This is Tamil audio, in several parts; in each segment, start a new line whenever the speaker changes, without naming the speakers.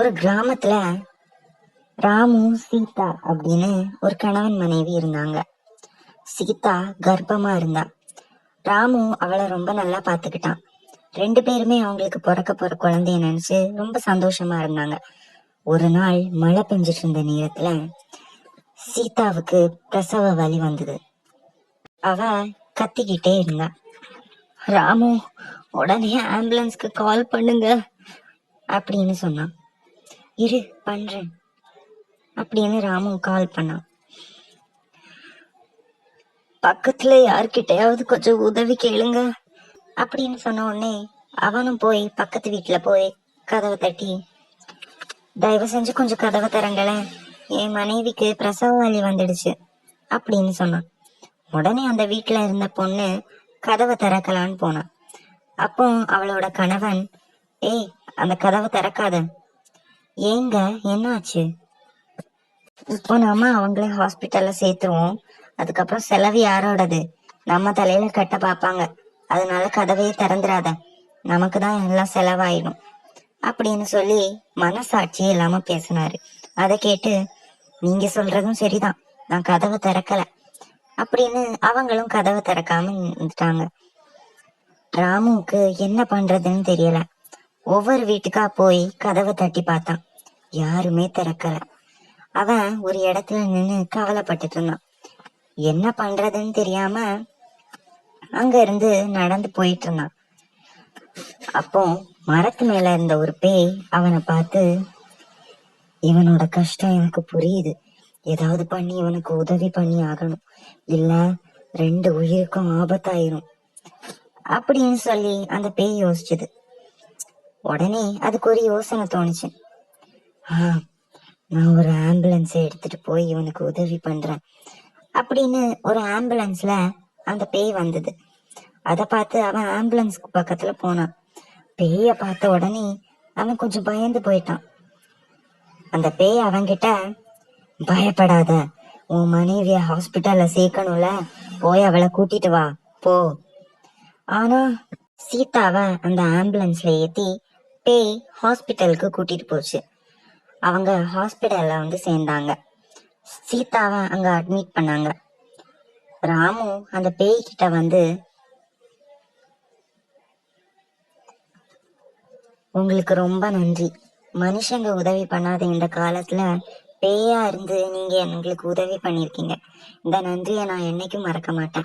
ஒரு கிராமத்துல ராமு சீதா அப்படின்னு ஒரு கணவன் மனைவி இருந்தாங்க. சீதா கர்ப்பமா இருந்தா. ராமு அவளை ரொம்ப நல்லா பாத்துக்கிட்டான். ரெண்டு பேருமே அவங்களுக்கு பிறக்க போற குழந்தைய நினைச்சு ரொம்ப சந்தோஷமா இருந்தாங்க. ஒரு நாள் மழை பெஞ்சிட்டு இருந்த நேரத்துல சீதாவுக்கு பிரசவ வலி வந்தது. அவ கத்திக்கிட்டே இருந்தா. ராமு உடனே ஆம்புலன்ஸ்க்கு கால் பண்ணுங்க அப்படின்னு சொன்னான். இரு பண்றேன். அப்படின்னு ராமு கால் பண்ணான் பக்கத்துல யார்கிட்டயாவது கொஞ்சம் உதவி கேளுங்க அப்படின்னு சொன்ன உடனே அவனும் போய் பக்கத்து வீட்டுல போய் கதவை தட்டி தயவு செஞ்சு கொஞ்சம் கதவை திறங்களேன். என் மனைவிக்கு பிரசவ வலி வந்துடுச்சு அப்படின்னு சொன்னான் உடனே அந்த வீட்டுல இருந்த பொண்ணு கதவை திறக்கலான்னு போனான் அப்போ அவளோட கணவன் ஏய் அந்த கதவை திறக்காத. ஏங்க என்னாச்சு? இப்போ நாம அவங்கள ஹாஸ்பிட்டல்ல சேர்த்துருவோம். அதுக்கப்புறம் செலவு யாரோடது? நம்ம தலையில கட்ட பார்ப்பாங்க. அதனால கதவையே திறந்துராத நமக்கு தான் எல்லாம் செலவாயிடும். அப்படின்னு சொல்லி மனசாட்சி இல்லாம பேசினாரு. அதை கேட்டு நீங்க சொல்றதும் சரிதான். நான் கதவை திறக்கல. அப்படின்னு அவங்களும் கதவை திறக்காம இருந்துட்டாங்க ராமுவுக்கு என்ன பண்றதுன்னு தெரியல. ஒவ்வொரு வீட்டுக்கா போய் கதவை தட்டி பார்த்தான். யாருமே திறக்கல. அவன் ஒரு இடத்துல நின்னு கவலைப்பட்டுட்டு இருந்தான் என்ன பண்றதுன்னு தெரியாம அங்க இருந்து நடந்து போயிட்டு இருந்தான் அப்போ மரத்து மேல இருந்த ஒரு பேய் அவனை பார்த்து இவனோட கஷ்டம் எனக்கு புரியுது. ஏதாவது பண்ணி இவனுக்கு உதவி பண்ணி ஆகணும். இல்ல ரெண்டு உயிருக்கும் ஆபத்தாயிரும். அப்படின்னு சொல்லி அந்த பேய் யோசிச்சுது. உடனே அதுக்கு ஒரு யோசனை தோணுச்சு. நான் ஒரு ஆம்புலன்ஸை எடுத்துட்டு போய் இவனுக்கு உதவி பண்றேன். அப்படின்னு ஒரு ஆம்புலன்ஸ்ல அந்த பேய் வந்தது. அதை பார்த்து அவன் ஆம்புலன்ஸ்க்கு பக்கத்துல போனான். பேய பார்த்த உடனே அவன் கொஞ்சம் பயந்து போயிட்டான். அந்த பேய் அவன்கிட்ட பயப்படாத உன் மனைவிய ஹாஸ்பிட்டல்ல சேர்க்கணும்ல. போய் அவளை கூட்டிட்டு வா. போ. ஆனா சீதாவை அந்த ஆம்புலன்ஸ்ல ஏத்தி பேய் ஹாஸ்பிட்டலுக்கு கூட்டிட்டு போச்சு. அவங்க ஹாஸ்பிட்டல்ல வந்து சேர்ந்தாங்க. சீதாவை அங்க அட்மிட் பண்ணாங்க. ராமு அந்த பேய் கிட்ட வந்து உங்களுக்கு ரொம்ப நன்றி. மனுஷங்க உதவி பண்ணாத இந்த காலத்துல பேயா இருந்து நீங்க எங்களுக்கு உதவி பண்ணிருக்கீங்க இந்த நன்றியை நான் என்னைக்கும் மறக்க மாட்டேன்.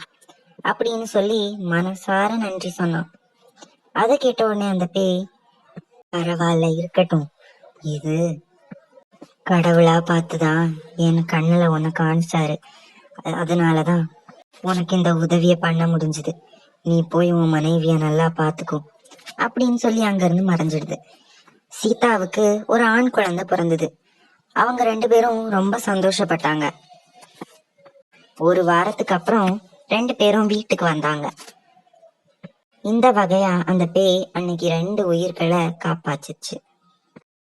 அப்படின்னு சொல்லி மனசார நன்றி சொன்னான். அதை கேட்ட உடனே அந்த பேய் பரவாயில்ல இருக்கட்டும். இது கடவுளா பார்த்துதான் என் கண்ணுல உன்னை காமிச்சாரு அதனாலதான் உனக்கு இந்த உதவிய பண்ண முடிஞ்சது. நீ போய் உன் மனைவிய நல்லா பாத்துக்கோ. அப்படின்னு சொல்லி அங்கிருந்து மறைஞ்சிடுது. சீதாவுக்கு ஒரு ஆண் குழந்தை பிறந்தது. அவங்க ரெண்டு பேரும் ரொம்ப சந்தோஷப்பட்டாங்க. ஒரு வாரத்துக்கு அப்புறம் ரெண்டு பேரும் வீட்டுக்கு வந்தாங்க. இந்த வகையா அந்த பேய் அன்னைக்கு ரெண்டு உயிர்களை காப்பாச்சிச்சு